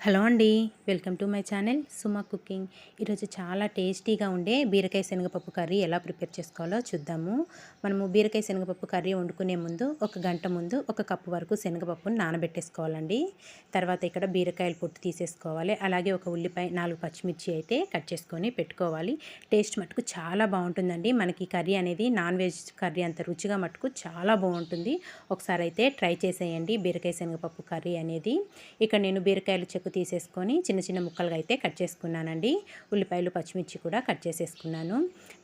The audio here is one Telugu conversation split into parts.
హలో అండి. Welcome to my channel Suma cooking. ఈరోజు చాలా టేస్టీగా ఉండే బీరకాయ శనగపప్పు కర్రీ ఎలా ప్రిపేర్ చేసుకోవాలో చూద్దాము. మనము బీరకాయ శనగపప్పు కర్రీ వండుకునే ముందు ఒక గంట ముందు ఒక కప్పు వరకు శనగపప్పును నానబెట్టేసుకోవాలండి. తర్వాత ఇక్కడ బీరకాయలు పొట్టు తీసేసుకోవాలి. అలాగే ఒక ఉల్లిపాయ నాలుగు పచ్చిమిర్చి అయితే కట్ చేసుకొని పెట్టుకోవాలి. టేస్ట్ మటుకు చాలా బాగుంటుందండి. మనకి కర్రీ అనేది నాన్ వెజ్ కర్రీ అంత రుచిగా మటుకు చాలా బాగుంటుంది. ఒకసారి అయితే ట్రై చేసేయండి బీరకాయ శనగపప్పు కర్రీ అనేది. ఇక్కడ నేను బీరకాయలు చెక్కు తీసేసుకొని చిన్న చిన్న చిన్న ముక్కలుగా అయితే కట్ చేసుకున్నానండి. ఉల్లిపాయలు పచ్చిమిర్చి కూడా కట్ చేసేసుకున్నాను.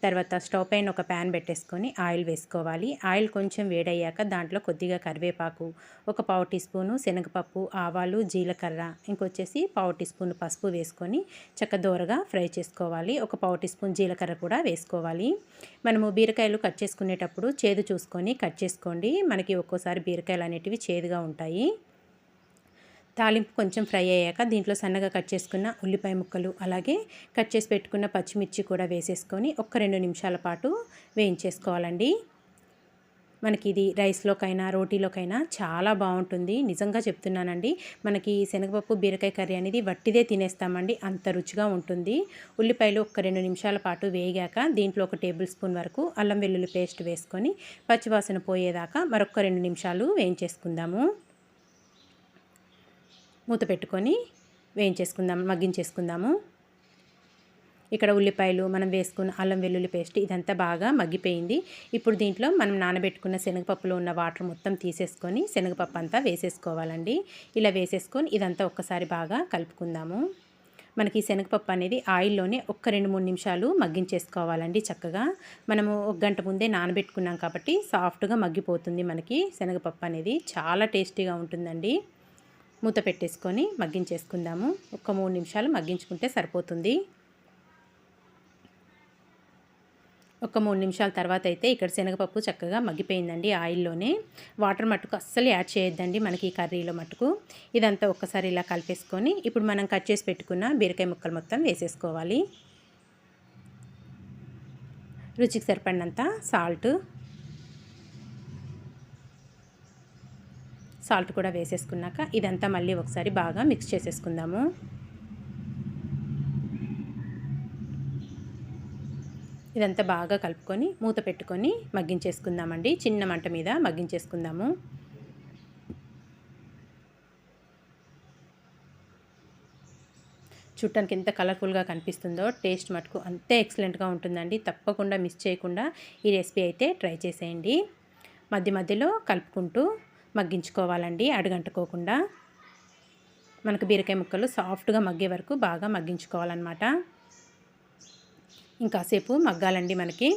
తర్వాత స్టవ్ పైన ఒక ప్యాన్ పెట్టేసుకొని ఆయిల్ వేసుకోవాలి. ఆయిల్ కొంచెం వేడయ్యాక దాంట్లో కొద్దిగా కరివేపాకు ఒక పావు టీ స్పూను శనగపప్పు ఆవాలు జీలకర్ర ఇంకొచ్చేసి పావు టీ స్పూన్ పసుపు వేసుకొని చక్క దూరగా ఫ్రై చేసుకోవాలి. ఒక పావు టీ స్పూన్ జీలకర్ర కూడా వేసుకోవాలి. మనము బీరకాయలు కట్ చేసుకునేటప్పుడు చేదు చూసుకొని కట్ చేసుకోండి. మనకి ఒక్కోసారి బీరకాయలు అనేటివి చేదుగా ఉంటాయి. తాలింపు కొంచెం ఫ్రై అయ్యాక దీంట్లో సన్నగా కట్ చేసుకున్న ఉల్లిపాయ ముక్కలు అలాగే కట్ చేసి పెట్టుకున్న పచ్చిమిర్చి కూడా వేసేసుకొని ఒక్క రెండు నిమిషాల పాటు వేయించేసుకోవాలండి. మనకి ఇది రైస్లోకైనా రోటీలోకైనా చాలా బాగుంటుంది. నిజంగా చెప్తున్నానండి మనకి శనగపప్పు బీరకాయ కర్రీ అనేది వట్టిదే తినేస్తామండి. అంత రుచిగా ఉంటుంది. ఉల్లిపాయలు ఒక రెండు నిమిషాల పాటు వేగాక దీంట్లో ఒక టేబుల్ స్పూన్ వరకు అల్లం వెల్లుల్లి పేస్ట్ వేసుకొని పచ్చివాసన పోయేదాకా మరొక రెండు నిమిషాలు వేయించేసుకుందాము. మూత పెట్టుకొని వేయించేసుకుందాం మగ్గించేసుకుందాము. ఇక్కడ ఉల్లిపాయలు మనం వేసుకున్న అల్లం వెల్లుల్లి పేస్ట్ ఇదంతా బాగా మగ్గిపోయింది. ఇప్పుడు దీంట్లో మనం నానబెట్టుకున్న శనగపప్పులో ఉన్న వాటర్ మొత్తం తీసేసుకొని శనగపప్పు అంతా వేసేసుకోవాలండి. ఇలా వేసేసుకొని ఇదంతా ఒక్కసారి బాగా కలుపుకుందాము. మనకి శనగపప్పు అనేది ఆయిల్లోనే ఒక్క రెండు మూడు నిమిషాలు మగ్గించేసుకోవాలండి చక్కగా. మనము ఒక గంట ముందే నానబెట్టుకున్నాం కాబట్టి సాఫ్ట్గా మగ్గిపోతుంది మనకి శనగపప్పు అనేది. చాలా టేస్టీగా ఉంటుందండి. మూత పెట్టేసుకొని మగ్గించేసుకుందాము. ఒక మూడు నిమిషాలు మగ్గించుకుంటే సరిపోతుంది. ఒక మూడు నిమిషాల తర్వాత అయితే ఇక్కడ శనగపప్పు చక్కగా మగ్గిపోయిందండి ఆయిల్లోనే. వాటర్ మట్టుకు అస్సలు యాడ్ చేయొద్దండి మనకి ఈ కర్రీలో మట్టుకు. ఇదంతా ఒక్కసారి ఇలా కలిపేసుకొని ఇప్పుడు మనం కట్ చేసి పెట్టుకున్న బీరకాయ ముక్కలు మొత్తం వేసేసుకోవాలి. రుచికి సరిపడినంత సాల్ట్ సాల్ట్ కూడా వేసేసుకున్నాక ఇదంతా మళ్ళీ ఒకసారి బాగా మిక్స్ చేసేసుకుందాము. ఇదంతా బాగా కలుపుకొని మూత పెట్టుకొని మగ్గించేసుకుందామండి. చిన్న మంట మీద మగ్గించేసుకుందాము. చూడటానికి ఎంత కలర్ఫుల్గా కనిపిస్తుందో టేస్ట్ మటుకు అంతే ఎక్సలెంట్గా ఉంటుందండి. తప్పకుండా మిస్ చేయకుండా ఈ రెసిపీ అయితే ట్రై చేసేయండి. మధ్య మధ్యలో కలుపుకుంటూ మగ్గించుకోవాలండి అడుగంటుకోకుండా. మనకు బీరకాయ ముక్కలు సాఫ్ట్గా మగ్గే వరకు బాగా మగ్గించుకోవాలన్నమాట. ఇంకాసేపు మగ్గాలండి మనకి.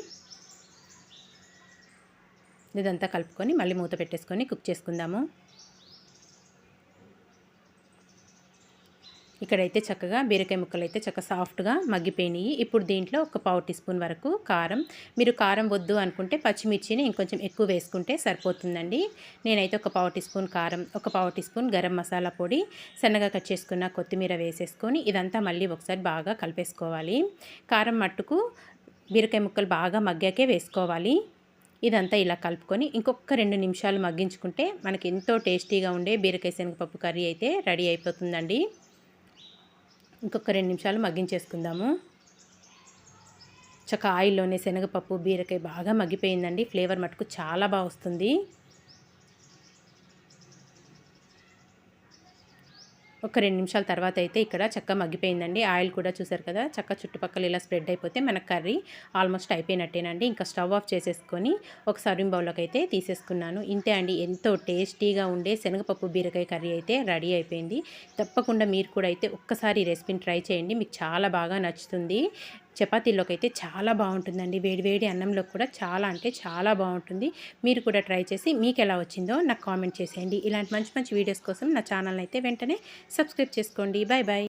ఇదంతా కలుపుకొని మళ్ళీ మూత పెట్టేసుకొని కుక్ చేసుకుందాము. ఇక్కడైతే చక్కగా బీరకాయ ముక్కలు అయితే చక్కగా సాఫ్ట్గా మగ్గిపోయినాయి. ఇప్పుడు దీంట్లో ఒక పావు టీ స్పూన్ వరకు కారం. మీరు కారం వద్దు అనుకుంటే పచ్చిమిర్చిని ఇంకొంచెం ఎక్కువ వేసుకుంటే సరిపోతుందండి. నేనైతే ఒక పావు టీ స్పూన్ కారం ఒక పావు టీ స్పూన్ గరం మసాలా పొడి సన్నగా కట్ చేసుకున్న కొత్తిమీర వేసేసుకొని ఇదంతా మళ్ళీ ఒకసారి బాగా కలిపేసుకోవాలి. కారం మట్టుకు బీరకాయ ముక్కలు బాగా మగ్గాకే వేసుకోవాలి. ఇదంతా ఇలా కలుపుకొని ఇంకొక రెండు నిమిషాలు మగ్గించుకుంటే మనకి ఎంతో టేస్టీగా ఉండే బీరకాయ శనగపప్పు కర్రీ అయితే రెడీ అయిపోతుందండి. ఇంకొక రెండు నిమిషాలు మగ్గించేసుకుందాము. చక్క ఆయిల్లోనే శనగపప్పు బీరకాయ బాగా మగ్గిపోయిందండి. ఫ్లేవర్ మటుకు చాలా బాగా వస్తుంది. ఒక రెండు నిమిషాల తర్వాత అయితే ఇక్కడ చక్క మగ్గిపోయిందండి. ఆయిల్ కూడా చూసారు కదా చక్క చుట్టుపక్కల ఇలా స్ప్రెడ్ అయిపోతే మన కర్రీ ఆల్మోస్ట్ అయిపోయినట్టేనండి. ఇంకా స్టవ్ ఆఫ్ చేసేసుకొని ఒక సర్వింగ్ బౌల్లోకి అయితే తీసేసుకున్నాను. ఇంతే అండి ఎంతో టేస్టీగా ఉండే శనగపప్పు బీరకాయ కర్రీ అయితే రెడీ అయిపోయింది. తప్పకుండా మీరు కూడా అయితే ఒక్కసారి రెసిపీని ట్రై చేయండి. మీకు చాలా బాగా నచ్చుతుంది. చపాతీలోకి అయితే చాలా బాగుంటుందండి. వేడివేడి అన్నంలో కూడా చాలా అంటే చాలా బాగుంటుంది. మీరు కూడా ట్రై చేసి మీకు ఎలా వచ్చిందో నాకు కామెంట్ చేసేయండి. ఇలాంటి మంచి మంచి వీడియోస్ కోసం నా ఛానల్ అయితే వెంటనే సబ్స్క్రైబ్ చేసుకోండి. Bye bye